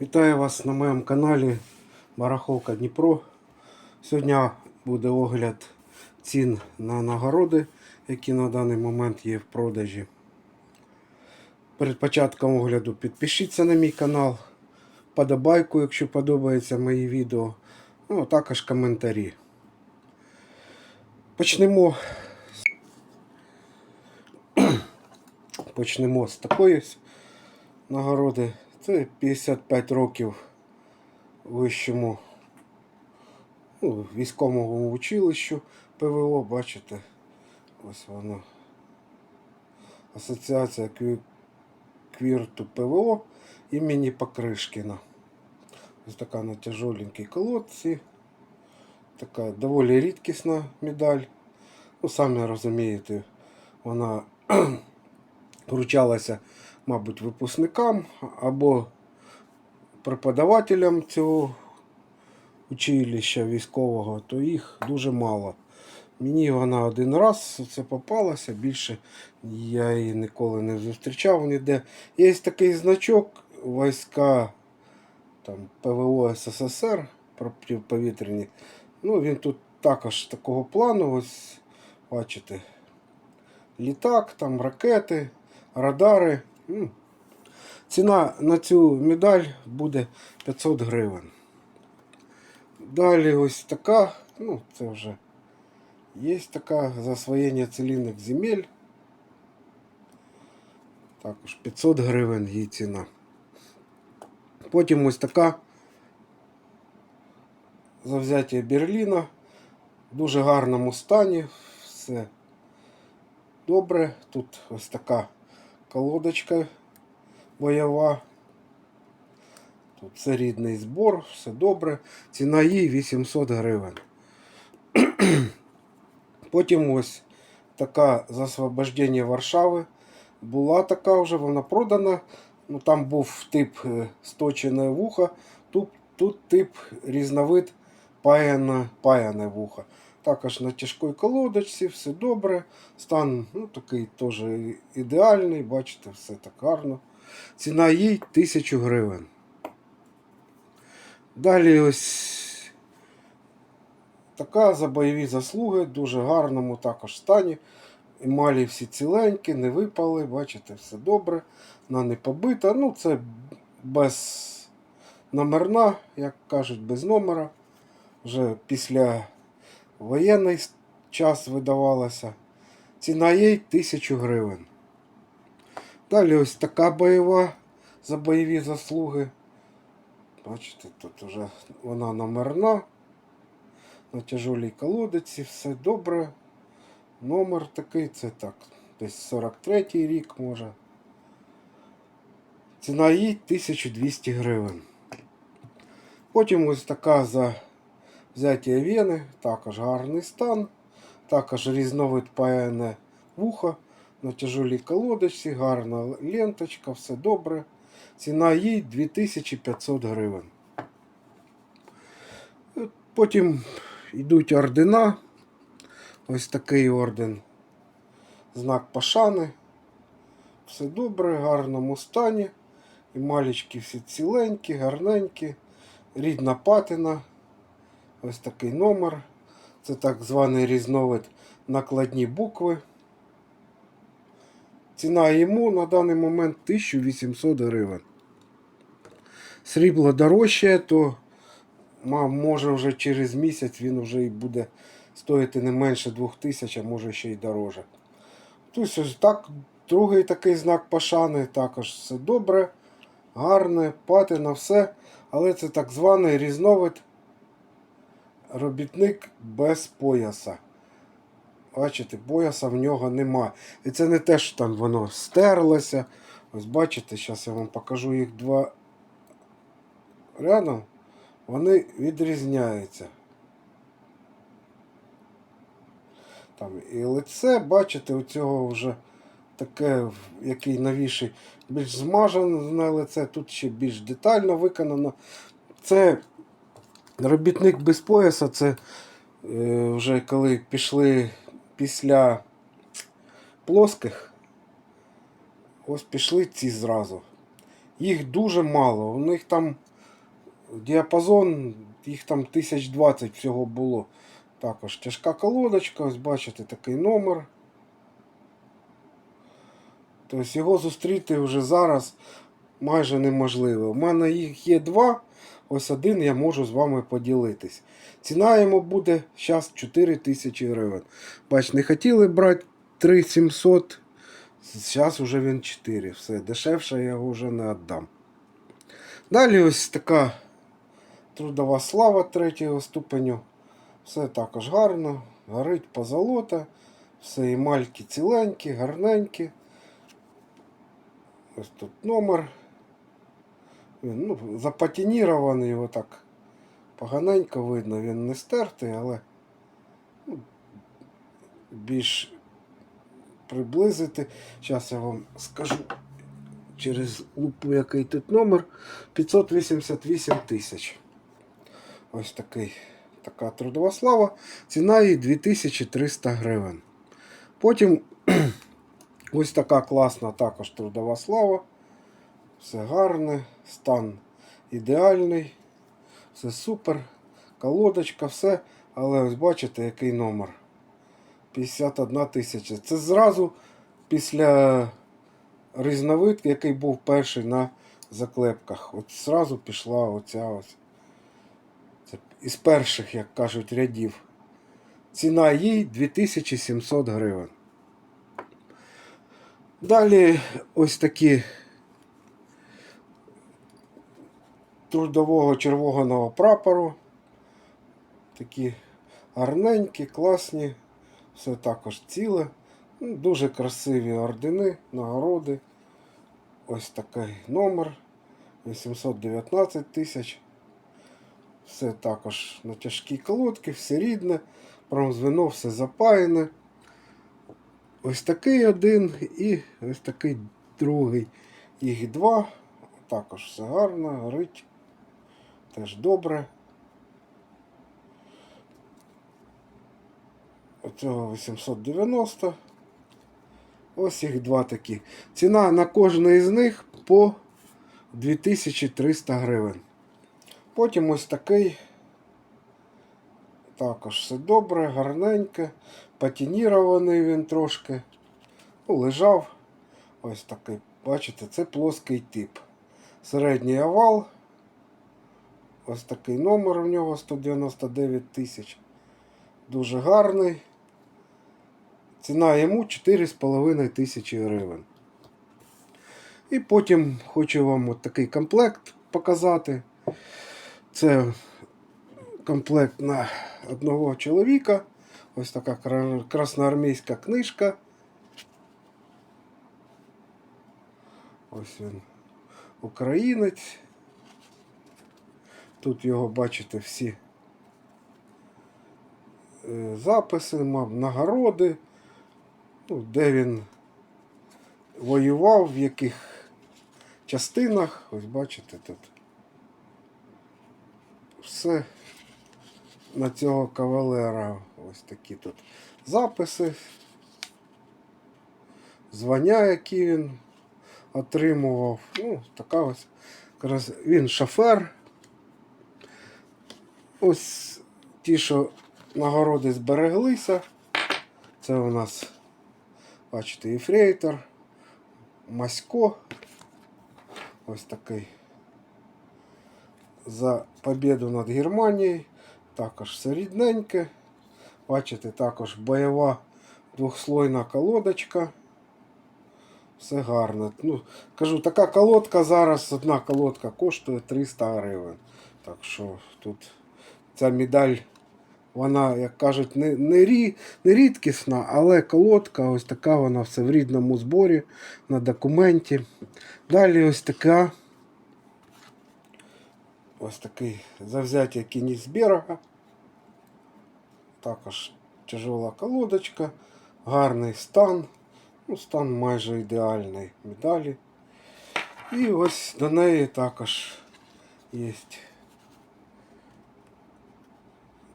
Вітаю вас на моєму каналі Барахолка Дніпро. Сьогодні буде огляд цін на нагороди, які на даний момент є в продажі. Перед початком огляду підпишіться на мій канал, подобайку, якщо подобаються мої відео, ну а також коментарі. Почнемо. Почнемо з такої нагороди. Це 55 років вищому ну, військовому училищу ПВО, бачите, ось воно. Асоціація Кві- Квірту ПВО імені Покришкіна. Ось така на тяжоленькій колодці. Така доволі рідкісна медаль. Ну, самі розумієте, вона вручалася, мабуть, випускникам або преподавателям цього училища військового, то їх дуже мало. Мені вона один раз це попалася, більше я її ніколи не зустрічав ніде. Є такий значок війська там, ПВО СССР протиповітряні. Ну, він тут також такого плану, ось бачите, літак, там ракети, радари. Ціна на цю медаль буде 500 гривень. Далі ось така, ну це вже є така засвоєння цілінних земель. Також 500 гривень її ціна. Потім ось така завзяття Берліна. В дуже гарному стані. Все добре. Тут ось така колодочка бойова. Тут це рідний збор, все добре. Ціна її 800 гривень. Потім ось така за освобождення Варшави. Була така вже, вона продана. Ну, там був тип е, сточене вухо, тут, тут тип різновид паяне, паяне вухо. Також на тяжкій колодочці, все добре. Стан ну, такий теж ідеальний, бачите, все так гарно. Ціна їй 1000 гривень. Далі ось така за бойові заслуги, дуже гарному також стані. Емалі всі ціленькі, не випали, бачите, все добре. Вона не побита. Ну, це без номерна, як кажуть, без номера. Вже після воєнний час видавалася. Ціна їй 1000 гривень. Далі ось така бойова за бойові заслуги. Бачите, тут вже вона номерна. На тяжолій колодиці, все добре. Номер такий, це так, десь 43-й рік може. Ціна їй 1200 гривень. Потім ось така за взяття вени, також гарний стан, також різновид паяне вухо на тяжолій колодочці, гарна ленточка, все добре. Ціна їй 2500 гривень. Потім йдуть ордена. Ось такий орден. Знак пошани. Все добре, в гарному стані. І малічки всі ціленькі, гарненькі. Рідна патина. Ось такий номер. Це так званий різновид накладні букви. Ціна йому на даний момент 1800 гривень. Срібло дорожче, то може вже через місяць він вже і буде стоїти не менше 2000, а може ще й дороже. Тобто ось так, другий такий знак пошани, також все добре, гарне, патина, все. Але це так званий різновид робітник без пояса. Бачите, пояса в нього нема. І це не те, що там воно стерлося. Ось бачите, зараз я вам покажу їх два рядом. Вони відрізняються. Там і лице, бачите, у цього вже таке, який новіший, більш змажене лице, тут ще більш детально виконано. Це робітник без пояса, це е, вже коли пішли після плоских, ось пішли ці зразу. Їх дуже мало. У них там Діапазон, їх там 1020 всього було. Також тяжка колодочка, ось бачите, такий номер. Тобто його зустріти вже зараз майже неможливо. У мене їх є два, ось один я можу з вами поділитись. Ціна йому буде зараз 4 тисячі гривень. Бач, не хотіли брати 3700, зараз вже він 4. Все, дешевше я його вже не віддам. Далі ось така трудова слава третього ступеню. Все також гарно, горить позолота, все емальки ціленькі, гарненькі. Ось тут номер. Він ну, запатінірований, його так поганенько видно, він не стертий, але ну, більш приблизити. Зараз я вам скажу через лупу, який тут номер. 588 тисяч. Ось такий, така трудова слава. Ціна її 2300 гривень. Потім ось така класна також трудова слава. Все гарне, стан ідеальний, все супер, колодочка, все. Але ось бачите, який номер. 51 тисяча. Це зразу після різновид, який був перший на заклепках. От зразу пішла оця ось. Це із перших, як кажуть, рядів. Ціна їй 2700 гривень. Далі ось такі трудового червоного прапору. Такі гарненькі, класні, все також ціле. Ну, Дуже красиві ордени, нагороди. Ось такий номер. 819 тисяч. Все також на тяжкій колодці, все рідне, промзвено, все запаяне. Ось такий один і ось такий другий. Їх два. Також все гарно, горить. Теж добре. Оцього 890. Ось їх два такі. Ціна на кожний з них по 2300 гривень. Потім ось такий. Також все добре, гарненьке, патінірований він трошки. Ну, лежав. Ось такий, бачите, це плоский тип. Середній овал. Ось такий номер у нього 199 тисяч. Дуже гарний. Ціна йому 4,5 тисячі гривень. І потім хочу вам от такий комплект показати. Це комплект на одного чоловіка. Ось така красноармійська книжка. Ось він українець. Тут його бачите всі е, записи, мав нагороди, ну, де він воював, в яких частинах. Ось бачите тут. Все на цього кавалера. Ось такі тут записи. Звання, які він отримував. Ну, така ось. Він шофер. Ось ті, що нагороди збереглися. Це у нас, бачите, ефрейтор, Масько. Ось такий. За победу над Германією. Також все рідненьке. Бачите, також бойова двохслойна колодочка. Все гарно. Ну, кажу, така колодка зараз, одна колодка коштує 300 гривень. Так що тут ця медаль, вона, як кажуть, не, не, рі, не рідкісна, але колодка ось така вона все в рідному зборі на документі. Далі ось така. Ось такий завзяття кінець берега. Також тяжела колодочка, гарний стан. Ну, стан майже ідеальний медалі. І ось до неї також є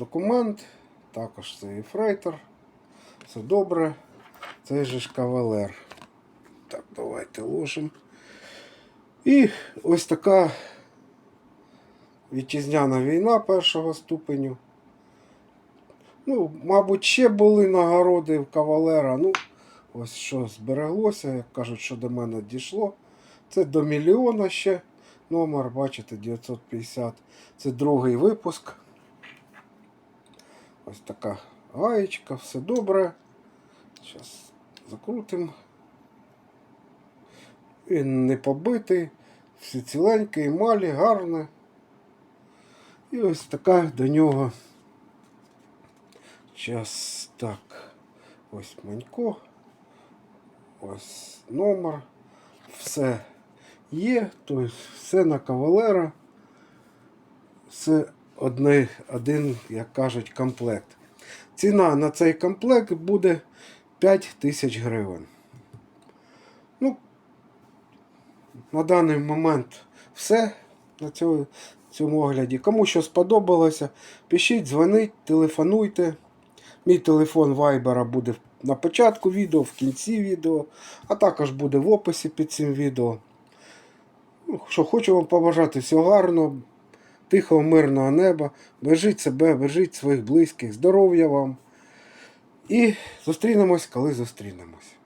документ, також це ефрейтор. Все добре. Цей же ж кавалер. Так, давайте ложимо. І ось така Вітчизняна війна першого ступеню. Ну, мабуть, ще були нагороди в кавалера. Ну, ось що збереглося, як кажуть, що до мене дійшло. Це до мільйона ще номер, бачите, 950. Це другий випуск. Ось така гаєчка, все добре. Зараз закрутимо. Він не побитий, всі ціленькі, емалі, гарне. І ось така до нього. Зараз так. Ось манько. Ось номер. Все є. Тобто все на кавалера. Все одне, один, як кажуть, комплект. Ціна на цей комплект буде 5 тисяч гривень. Ну, на даний момент все на цьому, цьому огляді. Кому що сподобалося, пишіть, дзвоніть, телефонуйте. Мій телефон Viber буде на початку відео, в кінці відео, а також буде в описі під цим відео. Ну, що хочу вам побажати всього гарного, тихого, мирного неба. Бережіть себе, бережіть своїх близьких, здоров'я вам. І зустрінемось, коли зустрінемось.